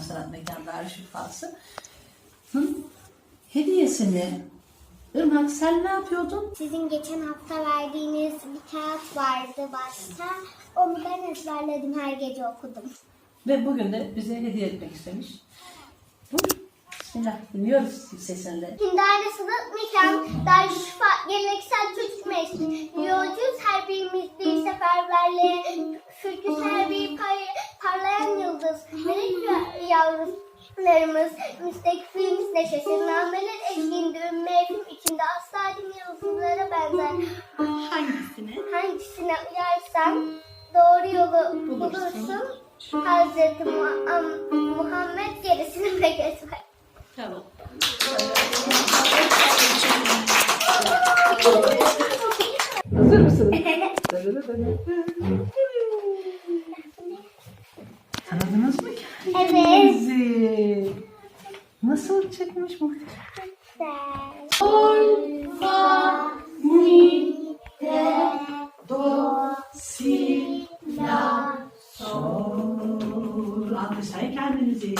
İslam Sanat Mekanları Şifası'nın hediyesini Irmak sen ne yapıyordun? Sizin geçen hafta verdiğiniz bir kağıt vardı başta. Onu ben ezberledim her gece okudum. Ve bugün de bize hediye etmek istemiş. Buyur. Bismillah. Dinliyoruz sesinde. Hindare sınıf mekan, dergisi geleneksel Türk meclisi. Yavrularımız Müstekfirimiz neşesi Nameler eşliğinde ümmü evim içinde asla yıldızlara benzer Hangisine? Hangisine uyarsan doğru yolu bulursun Hazreti Muham- Muhammed gerisini ve geçer Tamam. Hazır mısın? Tanıdınız mı Evet. kendinizi? Nasıl çıkmış bu? Alkışlayın kendinizi.